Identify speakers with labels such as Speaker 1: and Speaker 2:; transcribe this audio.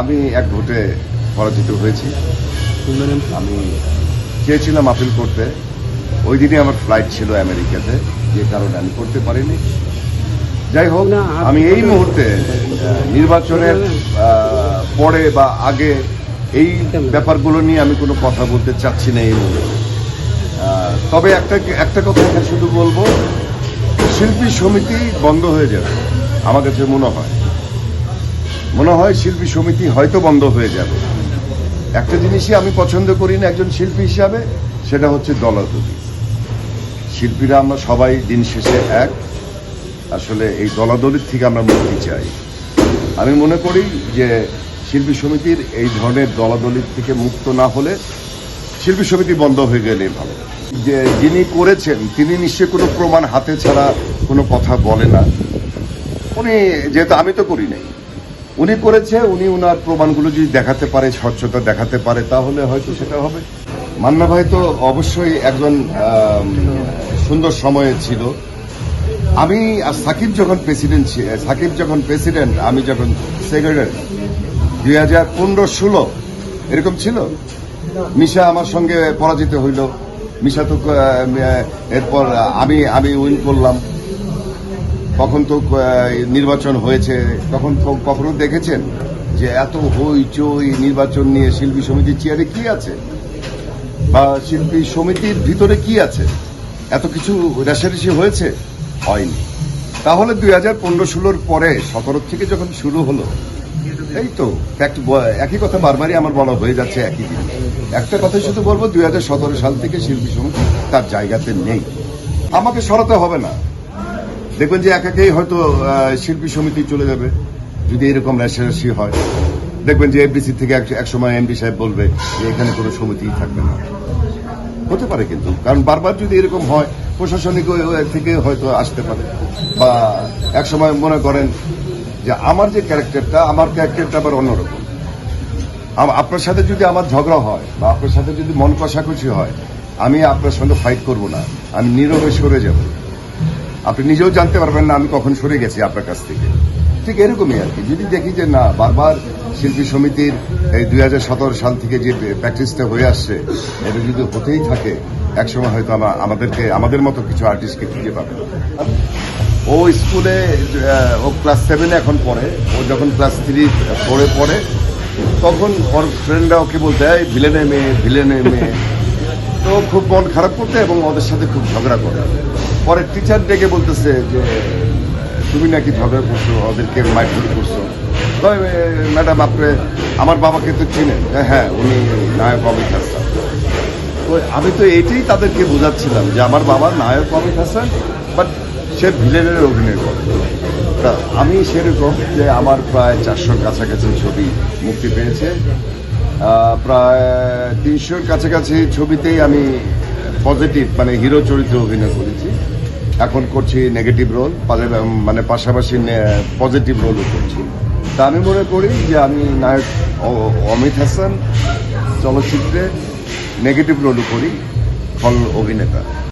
Speaker 1: আমি এক ভোটে পরাজিত হয়েছি। আমি চেয়েছিলাম আপিল করতে। ওই দিনই আমার ফ্লাইট ছিল আমেরিকাতে। যে কারণে আমি করতে পারিনি। যাই হোক
Speaker 2: না,
Speaker 1: আমি এই মুহূর্তে নির্বাচনের পরে বা আগে এই ব্যাপারগুলো নিয়ে আমি কোনো কথা বলতে চাচ্ছি না এই মুহূর্তে। তবে একটা একটা কথা শুধু বলব শিল্পী সমিতি বন্ধ হয়ে যাবে। আমার কাছে মনে হয়। মনে হয় শিল্পী সমিতি হয়তো বন্ধ হয়ে যাবে। একটা জিনিসই আমি পছন্দ করি না একজন শিল্পী হিসাবে, সেটা হচ্ছে দলাদলি শিল্পীরা আমরা সবাই দিন শেষে এক। আসলে এই দলাদলির থেকে আমরা মুক্তি চাই। আমি মনে করি যে শিল্পী সমিতির এই ধরনের দলাদলির থেকে মুক্ত না হলে শিল্পী সমিতি বন্ধ হয়ে গেলে ভালো। যে যিনি করেছেন, তিনি নিশ্চয়ই কোনো প্রমাণ হাতে ছাড়া কোনো কথা বলে না। উনি যেহেতু আমি তো করি নাই। উনি করেছে, উনি ওনার প্রমাণগুলো যদি দেখাতে পারে, স্বচ্ছতা দেখাতে পারে, তাহলে হয়তো সেটা হবে। মান্না ভাই তো অবশ্যই একজন সুন্দর সময়ে ছিল। আমি আর সাকিব যখন প্রেসিডেন্ট সাকিব যখন প্রেসিডেন্ট, আমি যখন সেক্রেটারি, দুই হাজার পনেরো ষোলো, এরকম ছিল? মিশা আমার সঙ্গে পরাজিত হইল। মিশা তো এরপর আমি আমি উইন করলাম। তখন তো নির্বাচন হয়েছে, তখন কখনো দেখেছেন যে এত হইচই নির্বাচন নিয়ে শিল্পী সমিতির চেয়ারে কি আছে? বা শিল্পী সমিতির ভিতরে কি আছে? এত কিছু রেশারেশি হয়েছে? হয়নি। তাহলে দুই হাজার পনেরো ষোলোর পরে সতেরো থেকে যখন শুরু হলো, এই তো একই কথা বারবারই আমার বলা হয়ে যাচ্ছে একই দিন। একটা কথা শুধু বলব, দুই হাজার সতেরো সাল থেকে শিল্পী সমিতি তার জায়গাতে নেই। আমাকে সরাতে হবে না। দেখবেন যে একাকেই হয়তো শিল্পী সমিতি চলে যাবে, যদি এরকম রেশারেশি হয়। দেখবেন যে এফডিসি থেকে এক- সময় এমপি সাহেব বলবে যে এখানে কোনো সমিতিই থাকবে না। হতে পারে কিন্তু, কারণ বারবার যদি এরকম হয়, প্রশাসনিক থেকে হয়তো আসতে পারে। বা এক সময় মনে করেন যে আমার যে ক্যারেক্টারটা, আমার ক্যারেক্টারটা আবার অন্যরকম। আপনার সাথে যদি আমার ঝগড়া হয়, বা আপনার সাথে যদি মন কষাকষি হয়, আমি আপনার সঙ্গে ফাইট করব না, আমি নীরবে সরে যাব। আপনি নিজেও জানতে পারবেন না আমি কখন সরে গেছি আপনার কাছ থেকে। ঠিক এরকমই আর কি। যদি দেখি যে না, বারবার শিল্পী সমিতির এই দু হাজার সতেরো সাল থেকে যে প্র্যাকটিসটা হয়ে আসছে, এটা যদি হতেই থাকে, একসময় হয়তো আমা- আমাদেরকে, আমাদের মতো কিছু আর্টিস্টকে খুঁজে পাবে। ও স্কুলে ও ক্লাস সেভেনে এখন পড়ে। ও যখন ক্লাস থ্রি ফোরে পড়ে, তখন ওর ফ্রেন্ডরা ওকে বলতে, এই ভিলেনের মেয়ে ভিলেনের মেয়ে। তো খুব মন খারাপ করতে এবং ওদের সাথে খুব ঝগড়া করে পরে টিচার ডেকে বলতেছে যে তুমি নাকি ঝগড়া করছ, ওদেরকে মারধর করছ। তবে ম্যাডাম, আপনি, আমার বাবাকে তো চিনেন। হ্যাঁ উনি নায়ক অমিত হাসান তো আমি তো এইটাই তাদেরকে বোঝাচ্ছিলাম যে, আমার বাবা নায়ক অমিত হাসান বাট সে ভিলেনের অভিনয় করে তা আমি সেরকম যে, আমার প্রায় চারশোর কাছাকাছি ছবি মুক্তি পেয়েছে। প্রায় তিনশোর কাছাকাছি ছবিতেই আমি পজিটিভ মানে হিরো চরিত্রে অভিনয় করেছি। এখন করছি নেগেটিভ রোল মানে পাশাপাশি পজিটিভ রোলও করছি। তা আমি মনে করি যে আমি নায়ক অমিত হাসান চলচ্চিত্রে নেগেটিভ রোলও করি ফল অভিনেতা।